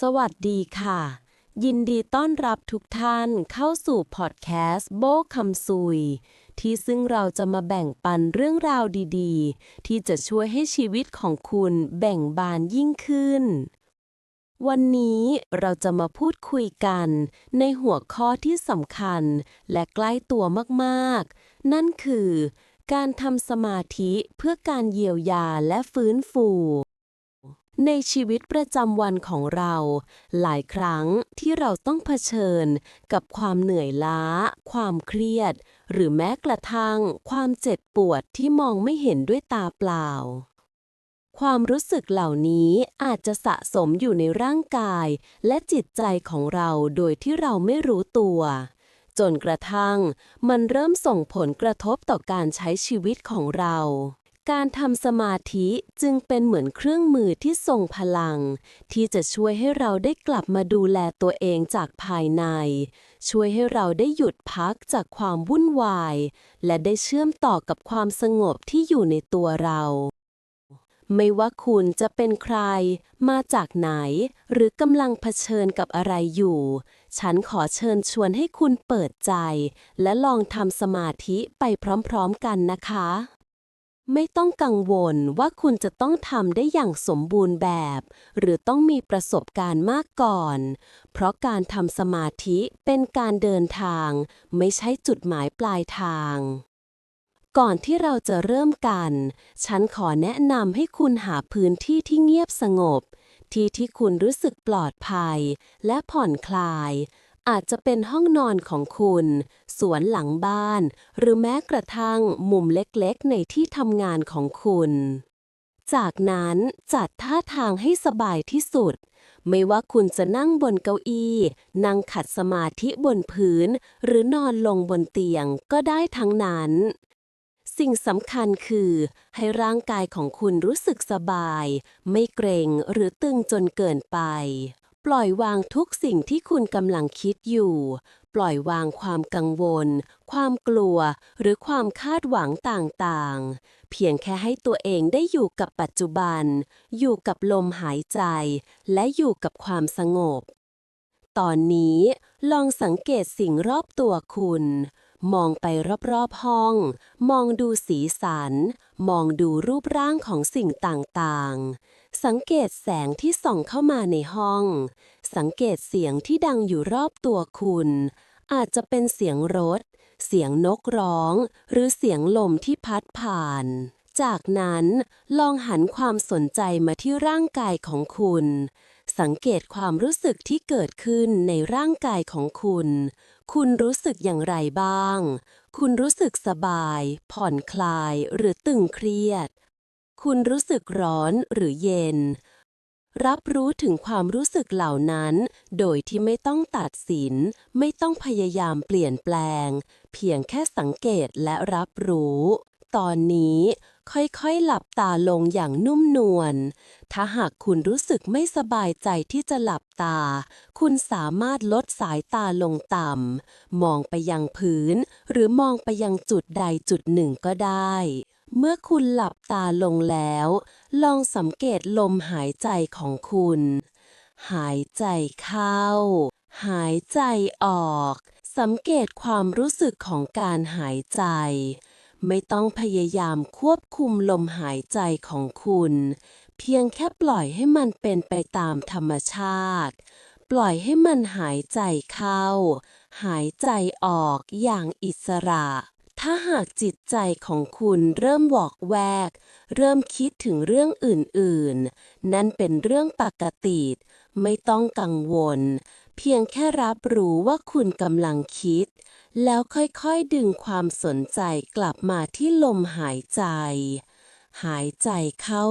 สวัสดีค่ะ ยินดีต้อนรับทุกท่านเข้าสู่พอดแคสต์โบคำซุย ที่ซึ่งเราจะมาแบ่งปันเรื่องราวดีๆ ที่จะช่วยให้ชีวิตของคุณแบ่งบานยิ่งขึ้น วันนี้เราจะมาพูดคุยกัน ในหัวข้อที่สำคัญและใกล้ตัวมากๆ นั่นคือ การทำสมาธิเพื่อการเยียวยาและฟื้นฟู ในชีวิตประจำวันของเรา หลายครั้งที่เราต้องเผชิญกับความเหนื่อยล้า ความเครียด หรือแม้กระทั่งความเจ็บปวดที่มองไม่เห็นด้วยตาเปล่า ความรู้สึกเหล่านี้อาจจะสะสมอยู่ในร่างกาย และจิตใจของเราโดยที่เราไม่รู้ตัว จนกระทั่ง มันเริ่มส่งผลกระทบต่อการใช้ชีวิตของเรา การทำสมาธิจึงเป็นเหมือนเครื่องมือที่ทรงพลัง ที่จะช่วยให้เราได้กลับมาดูแลตัวเองจากภายใน ช่วยให้เราได้หยุดพักจากความวุ่นวาย และได้เชื่อมต่อกับความสงบที่อยู่ในตัวเรา ไม่ว่าคุณจะเป็นใคร มาจากไหน หรือกำลังเผชิญกับอะไรอยู่ ฉันขอเชิญชวนให้คุณเปิดใจ และลองทำสมาธิไปพร้อมๆกันนะคะ ไม่ต้องกังวลว่าคุณจะต้องทำได้อย่างสมบูรณ์แบบ หรือต้องมีประสบการณ์มากก่อน เพราะการทำสมาธิเป็นการเดินทาง ไม่ใช่จุดหมายปลายทาง ก่อนที่เราจะเริ่มกัน ฉันขอแนะนำให้คุณหาพื้นที่ที่เงียบสงบ ที่ที่คุณรู้สึกปลอดภัย และผ่อนคลาย อาจจะเป็นห้องนอนของคุณ สวนหลังบ้าน หรือแม้กระทั่งมุมเล็กๆ ในที่ทำงานของคุณ จากนั้นจัดท่าทางให้สบายที่สุด ไม่ว่าคุณจะนั่งบนเก้าอี้ นั่งขัดสมาธิบนพื้น หรือนอนลงบนเตียงก็ได้ทั้งนั้นสิ่งสำคัญคือให้ร่างกายของคุณรู้สึกสบาย ไม่เกรงหรือตึงจนเกินไป ปล่อยวางทุกสิ่งที่คุณกำลังคิดอยู่ ปล่อยวางความกังวล ความกลัว หรือความคาดหวังต่างๆ เพียงแค่ให้ตัวเองได้อยู่กับปัจจุบัน อยู่กับลมหายใจ และอยู่กับความสงบ ตอนนี้ลองสังเกตสิ่งรอบตัวคุณ มองไปรอบๆห้อง มองดูสีสัน มองดูรูปร่างของสิ่งต่างๆ สังเกตแสงที่ส่องเข้ามาในห้อง สังเกตเสียงที่ดังอยู่รอบตัวคุณ อาจจะเป็นเสียงรถ เสียงนกร้อง หรือเสียงลมที่พัดผ่าน จากนั้นลองหันความสนใจมาที่ร่างกายของคุณ สังเกตความรู้สึกที่เกิดขึ้นในร่างกายของคุณ คุณรู้สึกอย่างไรบ้าง คุณรู้สึกสบาย ผ่อนคลายหรือตึงเครียด คุณรู้สึกร้อนหรือเย็น รับรู้ถึงความรู้สึกเหล่านั้น โดยที่ไม่ต้องตัดสิน ไม่ต้องพยายามเปลี่ยนแปลง เพียงแค่สังเกตและรับรู้ ตอนนี้ ค่อยๆ หลับตาลงอย่างนุ่มนวล ถ้าหากคุณรู้สึกไม่สบายใจที่จะหลับตา คุณสามารถลดสายตาลงต่ำ มองไปยังพื้น หรือมองไปยังจุดใดจุดหนึ่งก็ได้ เมื่อคุณหลับตาลงแล้ว ลองสังเกตลมหายใจของคุณ หายใจเข้า หายใจออก สังเกตความรู้สึกของการหายใจ ไม่ต้องพยายามควบคุมลมหายใจของคุณ เพียงแค่ปล่อยให้มันเป็นไปตามธรรมชาติ ปล่อยให้มันหายใจเข้า หายใจออกอย่างอิสระ ถ้าหากจิตใจของคุณเริ่มวอกแวก เริ่มคิดถึงเรื่องอื่นๆ นั่นเป็นเรื่องปกติ ไม่ต้องกังวล เพียงแค่รับรู้ว่าคุณกำลังคิด แล้วค่อยๆดึงความสนใจกลับมาที่ลมหายใจ หายใจเข้า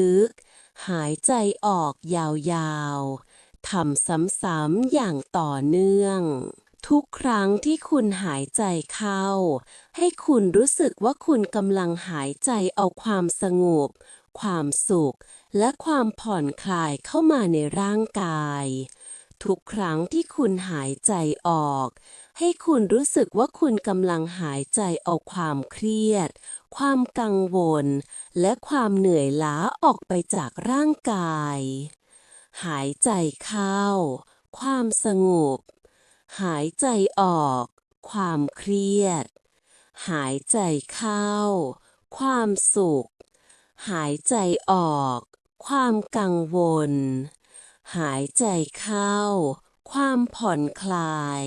ลึกๆ หายใจออกยาวๆ ทำซ้ำๆอย่างต่อเนื่องทุกครั้งที่คุณหายใจเข้า ให้คุณรู้สึกว่าคุณกำลังหายใจเอาความสงบ ความสุข และความผ่อนคลายเข้ามาในร่างกาย ทุกครั้งที่คุณหายใจออก ให้คุณรู้สึกว่าคุณกำลังหายใจเอาความเครียด ความกังวล และความเหนื่อยล้าออกไปจากร่างกาย หายใจเข้า ความสงบ หายใจออก ความเครียด หายใจเข้า ความสุข หายใจออก ความกังวล หายใจเข้า ความผ่อนคลาย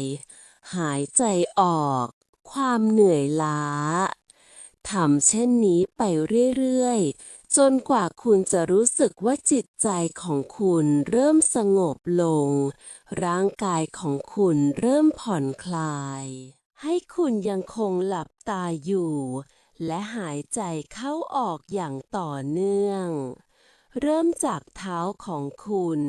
หายใจออก ความเหนื่อยล้าทำเช่นนี้ไปเรื่อยๆ จนกว่าคุณจะรู้สึกว่าจิตใจของคุณเริ่มสงบลง ร่างกายของคุณเริ่มผ่อนคลาย ให้คุณยังคงหลับตาอยู่ และหายใจเข้าออกอย่างต่อเนื่อง เริ่มจากเท้าของคุณ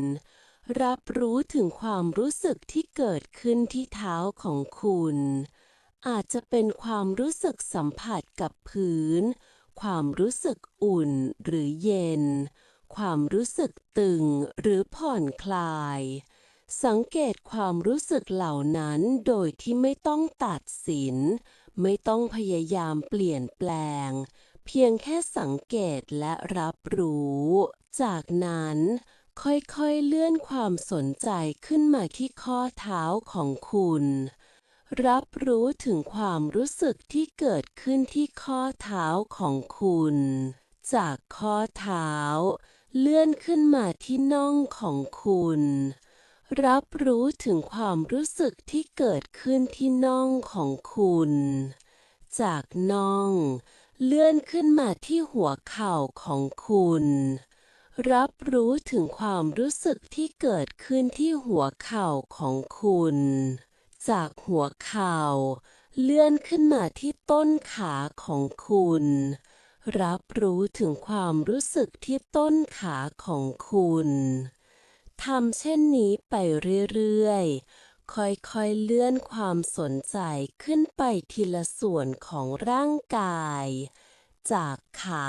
รับรู้ถึงความรู้สึกที่เกิดขึ้นที่เท้าของคุณ อาจจะเป็นความรู้สึกสัมผัสกับพื้น ความรู้สึกอุ่นหรือเย็น ความรู้สึกตึงหรือผ่อนคลาย สังเกตความรู้สึกเหล่านั้นโดยที่ไม่ต้องตัดสิน ไม่ต้องพยายามเปลี่ยนแปลง เพียงแค่สังเกตและรับรู้ จากนั้น ค่อยๆเลื่อนความสนใจขึ้นมาที่ข้อเท้าของคุณ รับรู้ถึงความรู้สึกที่เกิดขึ้นที่ข้อเท้าของคุณ จากข้อเท้า เลื่อนขึ้นมาที่น่องของคุณ รับรู้ถึงความรู้สึกที่เกิดขึ้นที่น่องของคุณ จากน่อง เลื่อนขึ้นมาที่หัวเข่าของคุณ รับรู้ถึงความรู้สึกที่เกิดขึ้นที่หัวเข่าของคุณ จากหัวเข่า เลื่อนขึ้นมาที่ต้นขาของคุณ รับรู้ถึงความรู้สึกที่ต้นขาของคุณทำเช่นนี้ไปเรื่อยๆ ค่อยๆ เลื่อนความสนใจขึ้นไปทีละส่วนของร่างกาย จากขา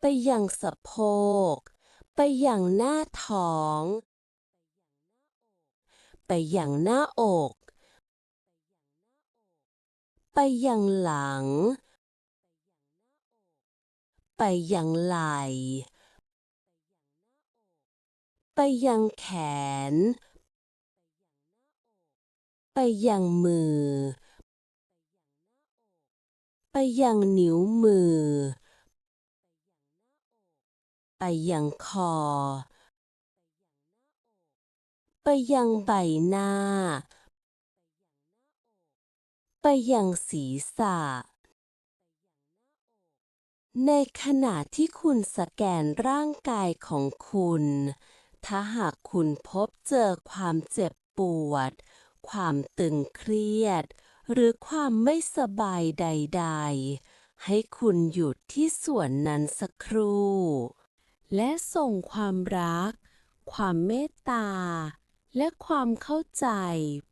ไปยังสะโพก ไปยังหน้าท้อง ไปยังหน้าอก ไปยังหลัง ไปยังไหล่ไปยังแขน ไปยังมือ ไปยังนิ้วมือ ไปยังคอ ไปยังใบหน้า ไปยังศีรษะ ในขณะที่คุณสแกนร่างกายของคุณ ถ้าหากคุณพบเจอความเจ็บปวด ความตึงเครียด หรือความไม่สบายใด ๆให้คุณหยุดที่ส่วนนั้นสักครู่ และส่งความรัก ความเมตตา และความเข้าใจ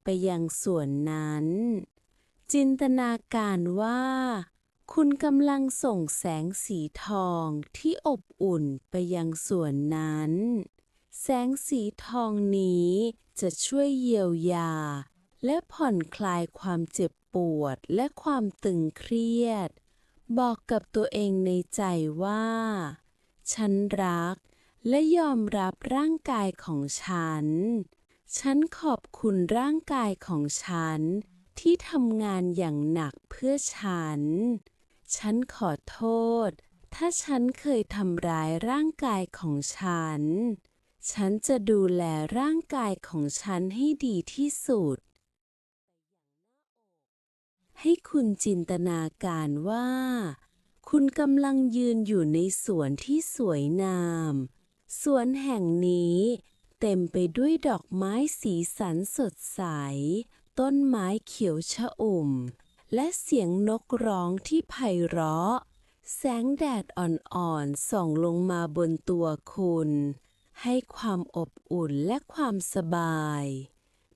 ไปยังส่วนนั้น จินตนาการว่า คุณกำลังส่งแสงสีทองที่อบอุ่นไปยังส่วนนั้น แสงสีทองนี้จะช่วยเยียวยา และผ่อนคลายความเจ็บปวดและความตึงเครียด บอกกับตัวเองในใจว่า ฉันรัก และยอมรับร่างกายของฉัน ฉันขอบคุณร่างกายของฉัน ที่ทำงานอย่างหนักเพื่อฉัน ฉันขอโทษ ถ้าฉันเคยทำร้ายร่างกายของฉัน ฉันจะดูแลร่างกายของฉันให้ดีที่สุด ให้คุณจินตนาการว่า คุณกำลังยืนอยู่ในสวนที่สวยงาม สวนแห่งนี้เต็มไปด้วยดอกไม้สีสันสดใส ต้นไม้เขียวชอุ่ม และเสียงนกร้องที่ไพเราะ แสงแดดอ่อนๆส่องลงมาบนตัวคุณ ให้ความอบอุ่นและความสบาย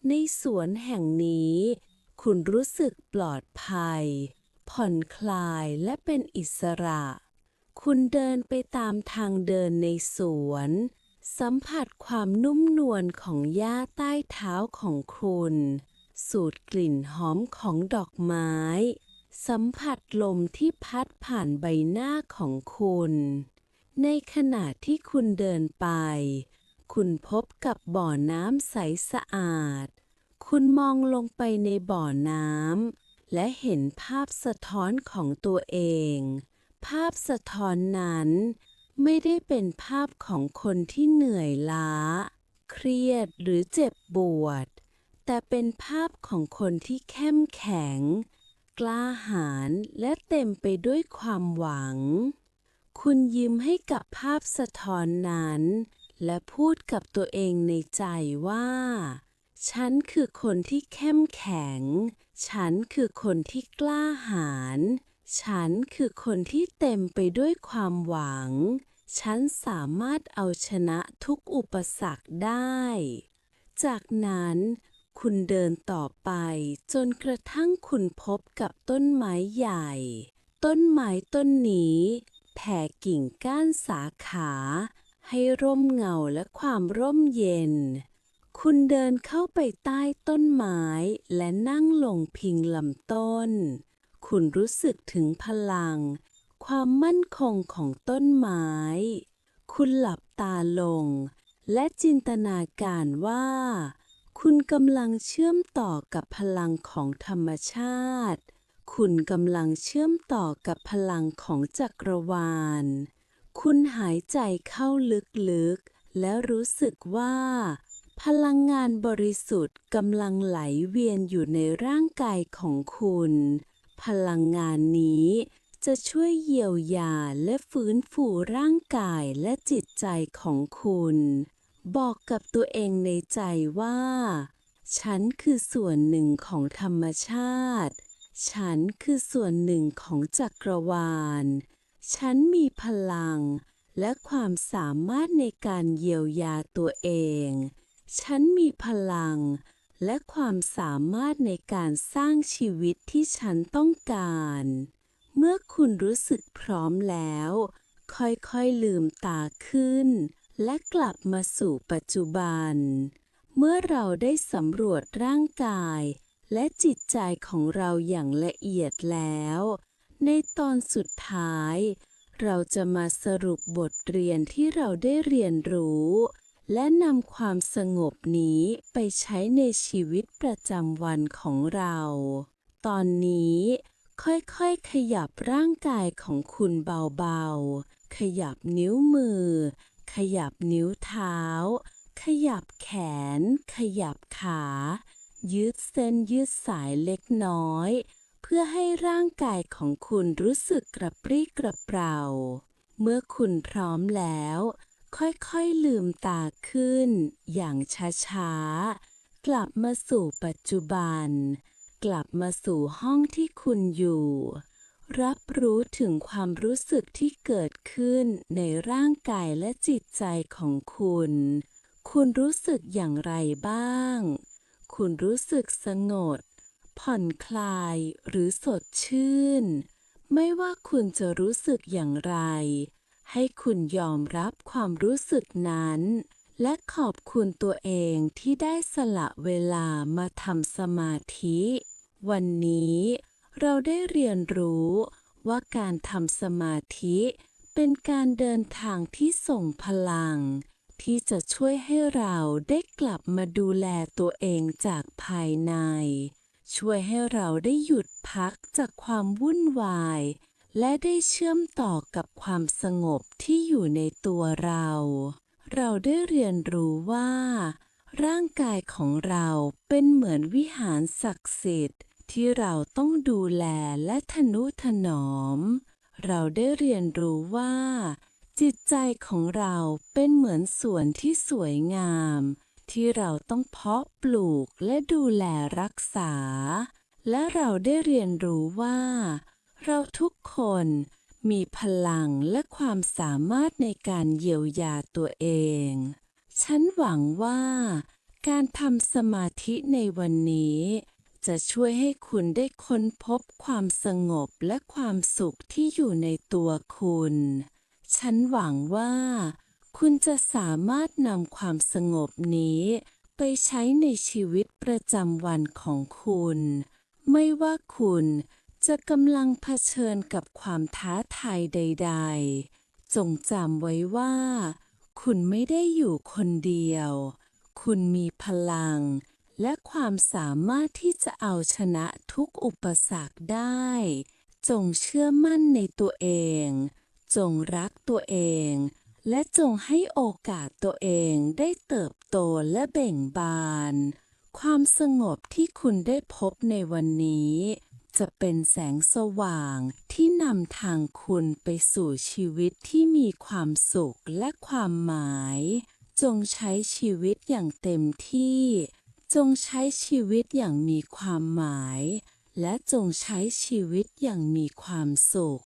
ในสวนแห่งนี้ คุณรู้สึกปลอดภัย ผ่อนคลายและเป็นอิสระ คุณเดินไปตามทางเดินในสวน สัมผัสความนุ่มนวลของหญ้าใต้เท้าของคุณ สูดกลิ่นหอมของดอกไม้ สัมผัสลมที่พัดผ่านใบหน้าของคุณ ในขณะที่คุณเดินไป คุณพบกับบ่อน้ำใสสะอาด คุณมองลงไปในบ่อน้ำ และเห็นภาพสะท้อนของตัวเอง ภาพสะท้อนนั้น ไม่ได้เป็นภาพของคนที่เหนื่อยล้า เครียดหรือเจ็บปวด แต่เป็นภาพของคนที่เข้มแข็ง กล้าหาญและเต็มไปด้วยความหวัง คุณยิ้มให้กับภาพสะท้อนนั้น และพูดกับตัวเองในใจว่า ฉันคือคนที่เข้มแข็ง ฉันคือคนที่กล้าหาญ ฉันคือคนที่เต็มไปด้วยความหวัง ฉันสามารถเอาชนะทุกอุปสรรคได้ จากนั้นคุณเดินต่อไปจนกระทั่งคุณพบกับต้นไม้ใหญ่ ต้นไม้ต้นนี้แผ่กิ่งก้านสาขา ให้ร่มเงาและความร่มเย็น คุณเดินเข้าไปใต้ต้นไม้และนั่งลงพิงลำต้น คุณรู้สึกถึงพลัง ความมั่นคงของต้นไม้ คุณหลับตาลง และจินตนาการว่า คุณกำลังเชื่อมต่อกับพลังของธรรมชาติ คุณกำลังเชื่อมต่อกับพลังของจักรวาล คุณหายใจเข้าลึกๆ และรู้สึกว่า พลังงานบริสุทธิ์กำลังไหลเวียนอยู่ในร่างกายของคุณ พลังงานนี้จะช่วยเยียวยาและฟื้นฟูร่างกายและจิตใจของคุณ บอกกับตัวเองในใจว่า ฉันคือส่วนหนึ่งของธรรมชาติ ฉันคือส่วนหนึ่งของจักรวาล ฉันมีพลังและความสามารถในการเยียวยาตัวเอง ฉันมีพลัง และความสามารถในการสร้างชีวิตที่ฉันต้องการ เมื่อคุณรู้สึกพร้อมแล้ว ค่อยๆลืมตาขึ้น และกลับมาสู่ปัจจุบัน เมื่อเราได้สำรวจร่างกาย และจิตใจของเราอย่างละเอียดแล้ว ในตอนสุดท้าย เราจะมาสรุปบทเรียนที่เราได้เรียนรู้ และนำความสงบนี้ไปใช้ในชีวิตประจำวันของเรา ตอนนี้ค่อยๆ ขยับร่างกายของคุณเบาๆ ขยับนิ้วมือ ขยับนิ้วเท้า ขยับแขน ขยับขา ยืดเส้นยืดสายเล็กน้อย เพื่อให้ร่างกายของคุณรู้สึกกระปรี้กระเปร่า เมื่อคุณพร้อมแล้ว ค่อยๆลืมตาขึ้น อย่างช้าๆ กลับมาสู่ปัจจุบัน กลับมาสู่ห้องที่คุณอยู่ รับรู้ถึงความรู้สึกที่เกิดขึ้นในร่างกายและจิตใจของคุณ คุณรู้สึกอย่างไรบ้าง คุณรู้สึกสงบผ่อนคลายหรือสดชื่น ไม่ว่าคุณจะรู้สึกอย่างไร ให้คุณยอมรับความรู้สึกนั้น และขอบคุณตัวเองที่ได้สละเวลามาทำสมาธิ วันนี้เราได้เรียนรู้ว่าการทำสมาธิเป็นการเดินทางที่ส่งพลัง ที่จะช่วยให้เราได้กลับมาดูแลตัวเองจากภายใน ช่วยให้เราได้หยุดพักจากความวุ่นวาย และได้เชื่อมต่อกับความสงบที่อยู่ในตัวเรา เราได้เรียนรู้ว่า ร่างกายของเราเป็นเหมือนวิหารศักดิ์สิทธิ์ ที่เราต้องดูแลและทนุถนอม เราได้เรียนรู้ว่า จิตใจของเราเป็นเหมือนสวนที่สวยงาม ที่เราต้องเพาะปลูกและดูแลรักษา และเราได้เรียนรู้ว่า เราทุกคนมีพลังและความสามารถในการเยียวยาตัวเอง ฉันหวังว่า การทำสมาธิในวันนี้ จะช่วยให้คุณได้ค้นพบความสงบและความสุขที่อยู่ในตัวคุณ ฉันหวังว่า คุณจะสามารถนำความสงบนี้ไปใช้ในชีวิตประจำวันของคุณ ไม่ว่าคุณ จะกำลังเผชิญกับความท้าทายใด ๆ จงจำไว้ว่า คุณไม่ได้อยู่คนเดียว คุณมีพลัง และความสามารถที่จะเอาชนะทุกอุปสรรคได้ จงเชื่อมั่นในตัวเอง จงรักตัวเอง และจงให้โอกาสตัวเองได้เติบโตและเบ่งบาน ความสงบที่คุณได้พบในวันนี้ จะเป็นแสงสว่างที่นำทางคุณไปสู่ชีวิตที่มีความสุขและความหมาย จงใช้ชีวิตอย่างเต็มที่ จงใช้ชีวิตอย่างมีความหมาย และจงใช้ชีวิตอย่างมีความสุข